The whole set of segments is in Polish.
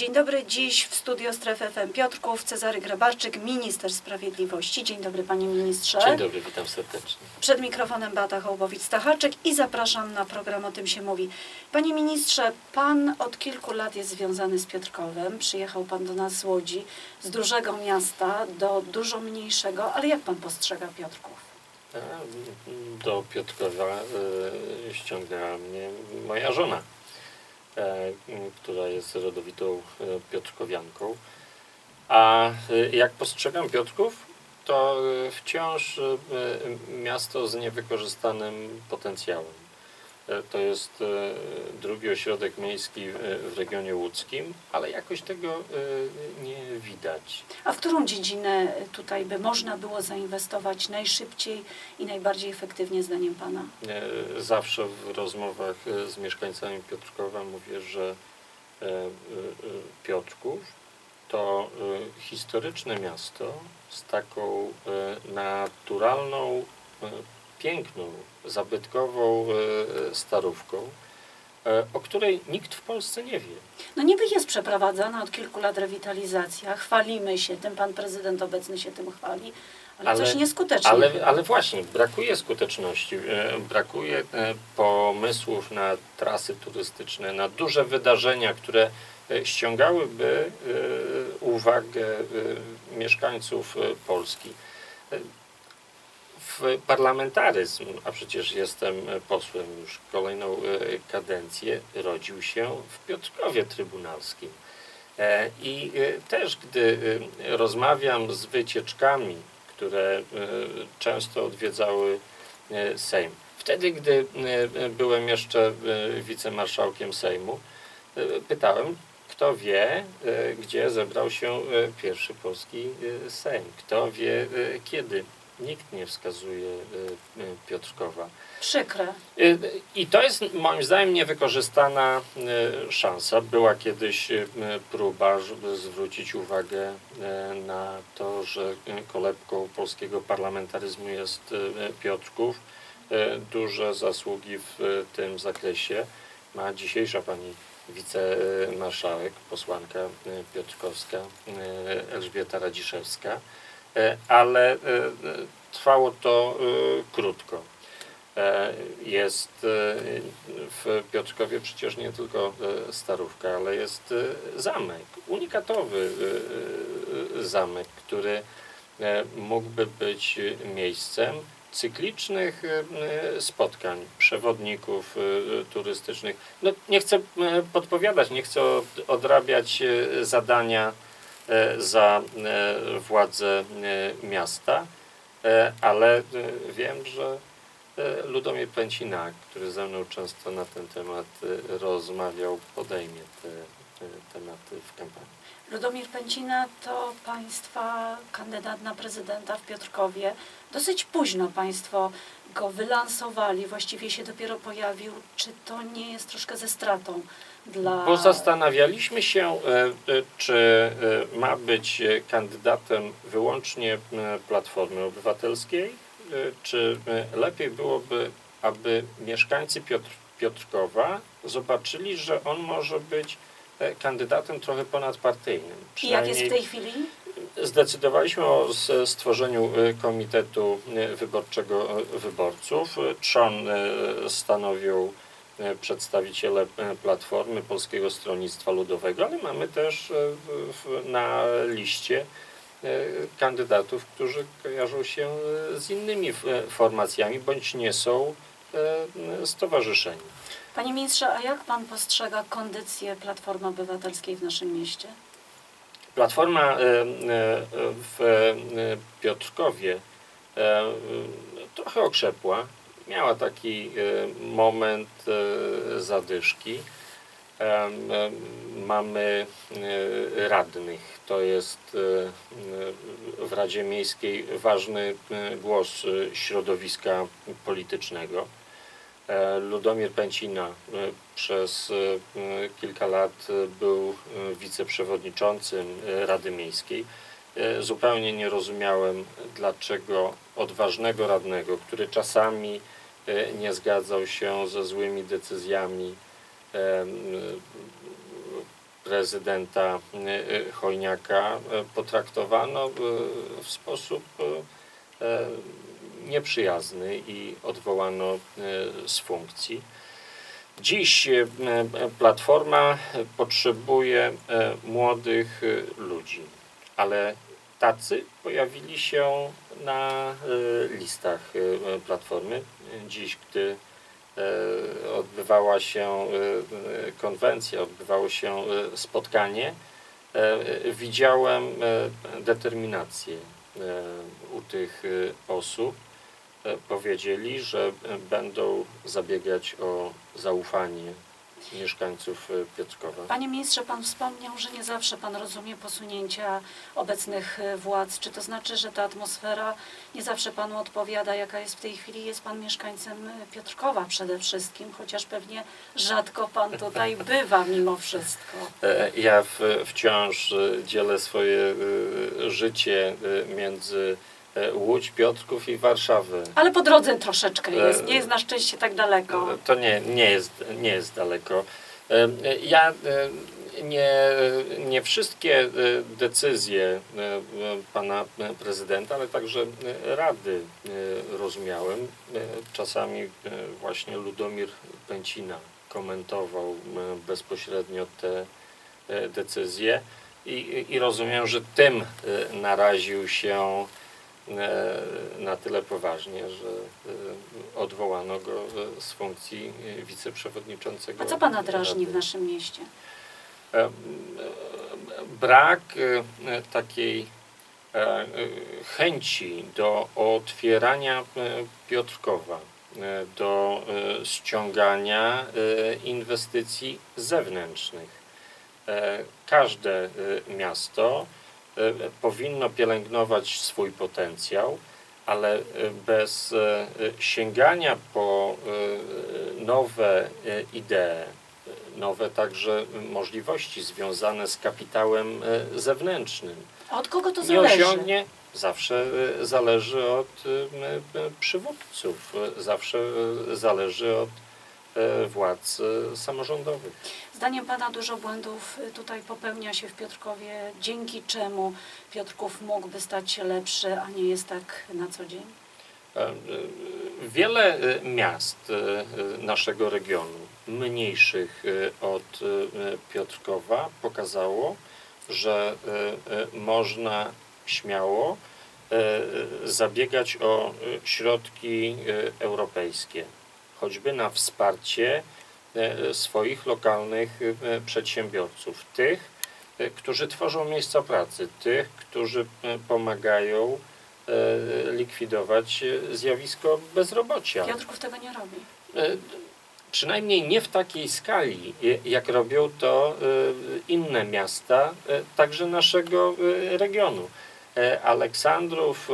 Dzień dobry, dziś w studio Strefy FM Piotrków, Cezary Grabarczyk, minister sprawiedliwości. Dzień dobry panie ministrze. Dzień dobry, witam serdecznie. Przed mikrofonem Beata Hołbowicz-Stacharczyk i zapraszam na program O tym się mówi. Panie ministrze, pan od kilku lat jest związany z Piotrkowem. Przyjechał pan do nas z Łodzi, z dużego miasta do dużo mniejszego, ale jak pan postrzega Piotrków? A, Do Piotrkowa e, ściągnęła mnie moja żona, e, która jest rodowitą e, Piotrkowianką. A e, jak postrzegam Piotrków, to e, wciąż e, miasto z niewykorzystanym potencjałem. E, To jest e, drugi ośrodek miejski w- regionie łódzkim, ale jakoś tego e, nie widać. A w którą dziedzinę tutaj by można było zainwestować najszybciej i najbardziej efektywnie zdaniem pana? Zawsze w rozmowach z mieszkańcami Piotrkowa mówię, że Piotrków to historyczne miasto z taką naturalną, piękną, zabytkową e, starówką, e, o której nikt w Polsce nie wie. No niby jest przeprowadzana od kilku lat rewitalizacja, chwalimy się tym, pan prezydent obecny się tym chwali, ale, Ale- coś nieskutecznie. Ale, ale właśnie, brakuje skuteczności, e, brakuje pomysłów na trasy turystyczne, na duże wydarzenia, które ściągałyby uwagę mieszkańców Polski. W parlamentaryzm, a przecież jestem posłem już kolejną e, kadencję, rodził się w Piotrkowie Trybunalskim. E, I e, też gdy rozmawiam z wycieczkami, które często odwiedzały Sejm, wtedy gdy byłem jeszcze wicemarszałkiem Sejmu, pytałem, kto wie, gdzie zebrał się pierwszy polski Sejm, kto wie, kiedy. Nikt nie wskazuje e, e, Piotrkowa. Przykre. Y, I to jest moim zdaniem niewykorzystana y, szansa. Była kiedyś y, próba, żeby zwrócić uwagę y, na to, że y, kolebką polskiego parlamentaryzmu jest y, Piotrków. Y, Duże zasługi w y, tym zakresie ma dzisiejsza pani wicemarszałek, posłanka y, piotrkowska y, Elżbieta Radziszewska, Y, ale y, y, trwało to krótko. E, Jest e, w Piotrkowie przecież nie tylko e, starówka, ale jest e, zamek, unikatowy e, e, zamek, który e, mógłby być miejscem cyklicznych e, spotkań przewodników e, turystycznych. No, nie chcę e, podpowiadać, nie chcę od- odrabiać e, zadania e, za e, władze e, miasta, e, ale e, wiem, że E, Ludomir Pęcina, który ze mną często na ten temat e, rozmawiał, podejmie te e, tematy w kampanii. Ludomir Pęcina to państwa kandydat na prezydenta w Piotrkowie. Dosyć późno państwo go wylansowali, właściwie się dopiero pojawił. Czy to nie jest troszkę ze stratą dla... Bo zastanawialiśmy się, e, e, czy e, ma być kandydatem wyłącznie Platformy Obywatelskiej, czy lepiej byłoby, aby mieszkańcy Piotr, Piotrkowa zobaczyli, że on może być kandydatem trochę ponadpartyjnym. I jak jest w tej chwili? Zdecydowaliśmy o stworzeniu Komitetu Wyborczego Wyborców. Trzon stanowią y, przedstawiciele y, Platformy Polskiego Stronnictwa Ludowego, ale mamy też w- na liście kandydatów, którzy kojarzą się z innymi formacjami bądź nie są stowarzyszeni. Panie ministrze, a jak pan postrzega kondycję Platformy Obywatelskiej w naszym mieście? Platforma e, e, w e, Piotrkowie e, e, trochę okrzepła. Miała taki e, moment e, zadyszki. Mamy e, radnych. To jest w Radzie Miejskiej ważny głos środowiska politycznego. E, Ludomir Pęcina przez kilka lat był wiceprzewodniczącym Rady Miejskiej. E, Zupełnie nie rozumiałem, dlaczego odważnego radnego, który czasami nie zgadzał się ze złymi decyzjami em, prezydenta y, Chojniaka potraktowano w sposób e, nieprzyjazny i odwołano z funkcji. Dziś Platforma potrzebuje e, młodych ludzi, ale tacy pojawili się na y, listach y, Platformy. Dziś, gdy e, odbywała się konwencja, odbywało się spotkanie, e, widziałem e, determinację e, u tych osób. E, Powiedzieli, że e, będą zabiegać o zaufanie mieszkańców e, Piotrkowa. Panie ministrze, pan wspomniał, że nie zawsze pan rozumie posunięcia obecnych e, władz. Czy to znaczy, że ta atmosfera nie zawsze panu odpowiada, jaka jest w tej chwili? Jest pan mieszkańcem e, Piotrkowa przede wszystkim, chociaż pewnie rzadko pan tutaj bywa mimo wszystko. E, Ja wciąż dzielę swoje życie między Łódź, Piotrków i Warszawę. Ale po drodze troszeczkę jest, E, nie jest na szczęście tak daleko. To nie, nie, jest, nie jest daleko. E, Ja e, nie, nie wszystkie e, decyzje e, e, pana prezydenta, ale także e, rady e, rozumiałem. E, Czasami e, właśnie Ludomir Pęcina komentował e, bezpośrednio te e, decyzje i, i rozumiem, że tym e, naraził się e, na tyle poważnie, że e, odwołano go e, z funkcji e, wiceprzewodniczącego. A co pana drażni w naszym mieście? E, e, Brak e, e, takiej e, e, chęci do otwierania e, Piotrkowa, e, do e, ściągania e, inwestycji zewnętrznych. E, Każde e, miasto e, powinno pielęgnować swój potencjał, ale e, bez e, sięgania po e, nowe e, idee, nowe także możliwości związane z kapitałem e, zewnętrznym. A od kogo to Nie zależy? osiągnie, zawsze e, zależy od e, e, przywódców, e, zawsze e, zależy od e, władz e, samorządowych. Zdaniem pana dużo błędów y, tutaj popełnia się w Piotrkowie, dzięki czemu Piotrków mógłby stać się lepszy, a nie jest tak na co dzień? E, Wiele e, miast naszego regionu, mniejszych od Piotrkowa, pokazało, że można śmiało zabiegać o środki europejskie, choćby na wsparcie swoich lokalnych e, przedsiębiorców, tych, e, którzy tworzą miejsca pracy, tych, którzy e, pomagają e, likwidować e, zjawisko bezrobocia. Piotrków tego nie robi. E, Przynajmniej nie w takiej skali, jak robią to e, inne miasta, e, także naszego e, regionu. E, Aleksandrów e,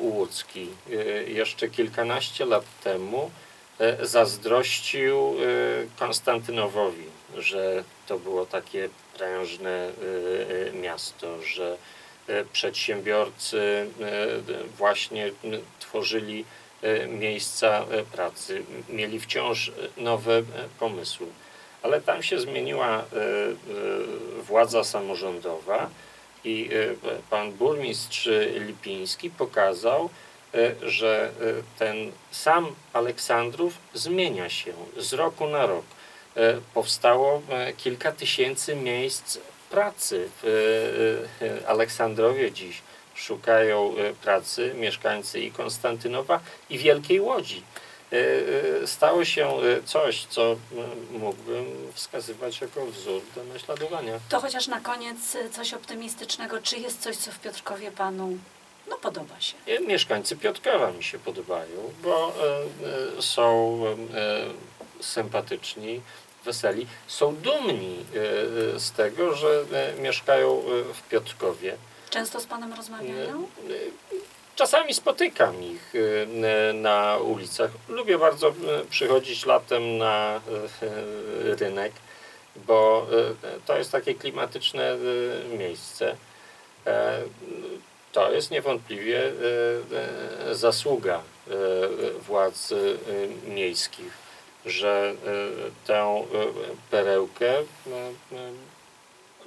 Łódzki e, jeszcze kilkanaście lat temu e, zazdrościł e, Konstantynowowi, że to było takie prężne e, e, miasto, że e, przedsiębiorcy e, właśnie tworzyli e, miejsca e, pracy, mieli wciąż e, nowe e, pomysły. Ale tam się zmieniła e, e, władza samorządowa i e, pan burmistrz Lipiński pokazał, e, że e, ten sam Aleksandrów zmienia się z roku na rok. E, Powstało e, kilka tysięcy miejsc pracy e, e, Aleksandrowie dziś. Szukają e, pracy mieszkańcy i Konstantynowa, i Wielkiej Łodzi. E, e, Stało się e, coś, co mógłbym wskazywać jako wzór do naśladowania. To chociaż na koniec coś optymistycznego. Czy jest coś, co w Piotrkowie panu no, podoba się? E, Mieszkańcy Piotrkowa mi się podobają, bo e, e, są e, sympatyczni, weseli, są dumni z tego, że mieszkają w Piotrkowie. Często z panem rozmawiają? Czasami spotykam ich na ulicach. Lubię bardzo przychodzić latem na rynek, bo to jest takie klimatyczne miejsce. To jest niewątpliwie e, e, zasługa e, władz miejskich, że tę perełkę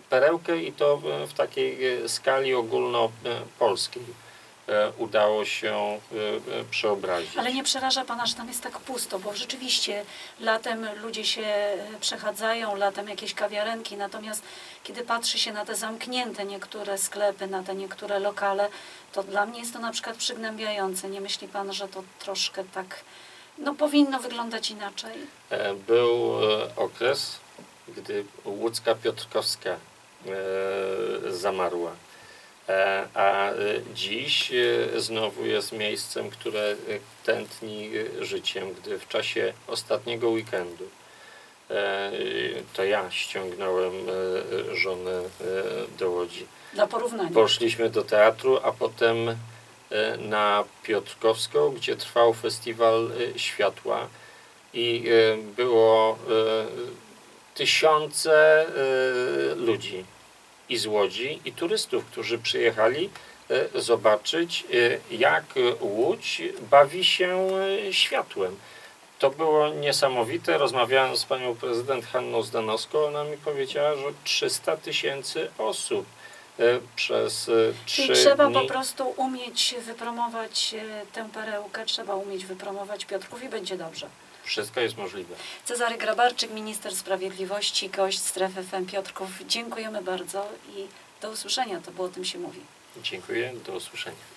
perełkę i to w- takiej skali ogólnopolskiej udało się e, e, przeobrazić. Ale nie przeraża Pana, że tam jest tak pusto, bo rzeczywiście latem ludzie się e, przechadzają, latem jakieś kawiarenki, natomiast kiedy patrzy się na te zamknięte niektóre sklepy, na te niektóre lokale, to dla mnie jest to na przykład przygnębiające. Nie myśli Pan, że to troszkę tak, no powinno wyglądać inaczej? E, Był e, okres, gdy łódzka Piotrkowska e, zamarła. E, A e, dziś e, znowu jest miejscem, które e, tętni życiem, gdy w czasie ostatniego weekendu e, to ja ściągnąłem e, żonę do Łodzi. Dla porównania. Poszliśmy do teatru, a potem na Piotrkowską, gdzie trwał festiwal światła i było tysiące ludzi i z Łodzi, i turystów, którzy przyjechali e, zobaczyć, e, jak Łódź bawi się e, światłem. To było niesamowite. Rozmawiałem z panią prezydent Hanną Zdanowską. Ona mi powiedziała, że 300 tysięcy osób przez e, Czyli trzy trzeba dni. po prostu umieć wypromować tę perełkę, trzeba umieć wypromować Piotrków i będzie dobrze. Wszystko jest możliwe. Cezary Grabarczyk, minister sprawiedliwości, gość strefy FM Piotrków. Dziękujemy bardzo i do usłyszenia. To było o tym się mówi. Dziękuję. Do usłyszenia.